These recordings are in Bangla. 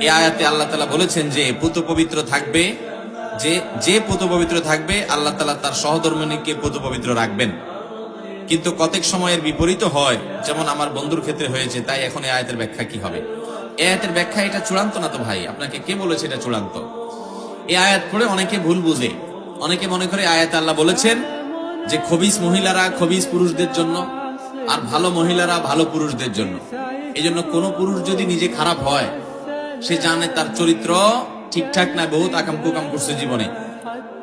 এই আয়াতে আল্লাহ তালা বলেছেন যে, পুত পবিত্র থাকবে, যে যে পুত পবিত্র থাকবে, আল্লাহ তালা তার সহধর্মিনীকে পুত পবিত্র রাখবেন। কিন্তু কতক সময়ের বিপরীত হয়, যেমন আমার বন্ধুর ক্ষেত্রে হয়েছে, তাই এখন এই আয়াতের ব্যাখ্যা কি হবে? এ আয়াতের ব্যাখ্যা এটা চূড়ান্ত না তো ভাই? আপনাকে কে বলেছে এটা চূড়ান্ত? এই আয়াত পড়ে অনেকে ভুল বুঝে। অনেকে মনে করে আয়াত আল্লাহ বলেছেন যে, খবিস মহিলারা খবিস পুরুষদের জন্য আর ভালো মহিলারা ভালো পুরুষদের জন্য। এই জন্য কোনো পুরুষ যদি নিজে খারাপ হয়, সে জানে তার চরিত্র ঠিকঠাক না, বহুত আকাম কুকাম করছে জীবনে।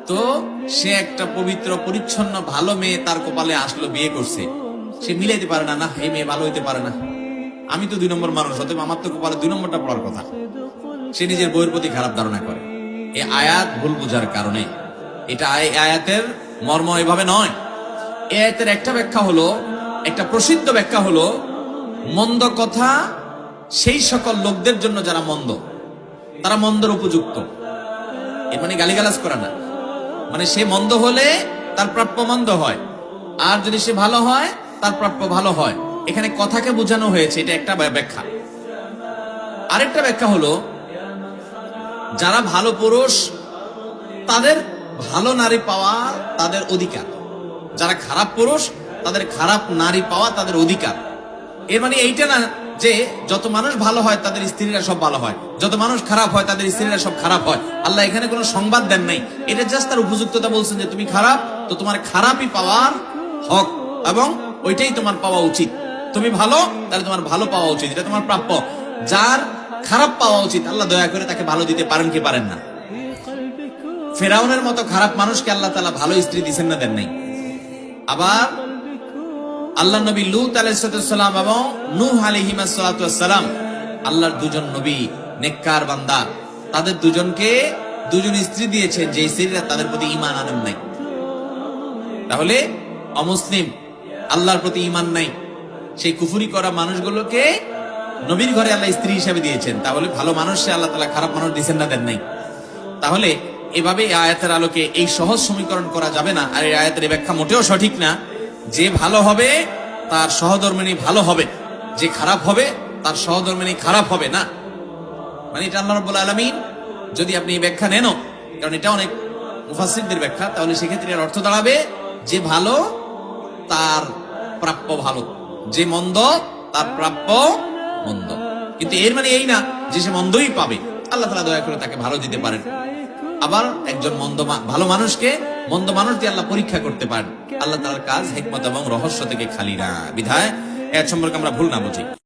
তো সে একটা পবিত্র, পরিচ্ছন্ন, ভালো মেয়ে তার কপালে আসলো, বিয়ে করছে। সে মিলাইতে পারে না না, এই মেয়ে ভালো হইতে পারে না। আমি তো দুই নম্বর মানুষ, অতএব আমার তো কপালে দুই নম্বরটা পড়ার কথা। সে নিজের বইয়ের প্রতি খারাপ ধারণা করে। এই আয়াত ভুল বোঝার কারণে। এটা আয়াতের মর্ম এভাবে নয়। এ আয়াতের একটা ব্যাখ্যা হলো একটা প্রসিদ্ধ ব্যাখ্যা হলো, মন্দ কথা সেই সকল লোকদের জন্য যারা মন্দ, তারা মন্দর উপযুক্ত। এর মানে গালিগালাজ করা না। মানে সে মন্দ হলে তার প্রাপ্য মন্দ হয়, আর যদি সে ভালো হয়, তার প্রাপ্য ভালো হয়। এখানে কথাকে বোঝানো হয়েছে, এটা একটা ব্যাখ্যা। আরেকটা ব্যাখ্যা হলো, যারা ভালো পুরুষ, তাদের ভালো নারী পাওয়া তাদের অধিকার। যারা খারাপ পুরুষ তাদের খারাপ নারী পাওয়া তাদের অধিকার। এর মানে এইটা না যে যত মানুষ ভালো হয় তাদের স্ত্রীরা সব ভালো হয়, যত মানুষ খারাপ হয় তাদের স্ত্রীরা সব খারাপ হয়। আল্লাহ এখানে কোনো সংবাদ দেন নাই। এটা জাস্ট তার উপযুক্ততা বলছেন যে তুমি খারাপ, তো তোমার খারাপই পাওয়ার হক এবং ওইটাই তোমার পাওয়া উচিত। তুমি ভালো, তাহলে তোমার ভালো পাওয়া উচিত, এটা তোমার প্রাপ্য। যার খারাপ পাওয়া উচিত, আল্লাহ দয়া করে তাকে ভালো দিতে পারেন কি পারেন না। ফেরাউনের মতো খারাপ মানুষকে আল্লাহ তালা ভালো স্ত্রী দিচ্ছেন না দেন নাই। আবার আল্লাহ নবী লুত আলাইসালাম এবং নূহ আলহিমাসালাম আল্লাহর দুজন নবী, নেককার বান্দা। তাদের দুজনকে দুজন স্ত্রী দিয়েছেন যে স্ত্রীরা তাদের প্রতি ইমান আনেন নাই। তাহলে অমুসলিম, আল্লাহর প্রতি ইমান নাই। সেই কুফুরি করা মানুষগুলোকে নবীর ঘরে আল্লাহ স্ত্রী হিসাবে দিয়েছেন। তাহলে ভালো মানুষ সে আল্লাহ তালা খারাপ মানুষ দিচ্ছেন না দেন নাই। তাহলে এভাবে আয়াতের আলোকে এই সহজ সমীকরণ করা যাবে না, আর এই আয়াতের ব্যাখ্যা মোটেও সঠিক না। যে ভালো হবে, তার সহধর্মিনী ভালো হবে। যে খারাপ হবে, তার সহধর্মিনী খারাপ হবে না। মানে এটা আল্লাহ রাব্বুল আলামিন, যদি আপনি ব্যাখ্যা নেন, কারণ এটা অনেক মুফাসসিরদের ব্যাখ্যা, তাহলে সেক্ষেত্রে এর অর্থ দাঁড়াবে, যে ভালো, তার প্রাপ্য ভালো। যে মন্দ, তার প্রাপ্য মন্দ। কিন্তু এর মানে এই না, যে সে মন্দই পাবে। আল্লাহ তাআলা দয়া করে তাকে ভালো দিতে পারেন। আবার একজন মন্দ ভালো মানুষকে মন্দ মানুষ দিয়ে আল্লাহ পরীক্ষা করতে পারেন আল্লাহ তার কাজ, হেকমত এবং রহস্য থেকে খালি না। বিধায় এর সম্পর্কে আমরা ভুল না বুঝি।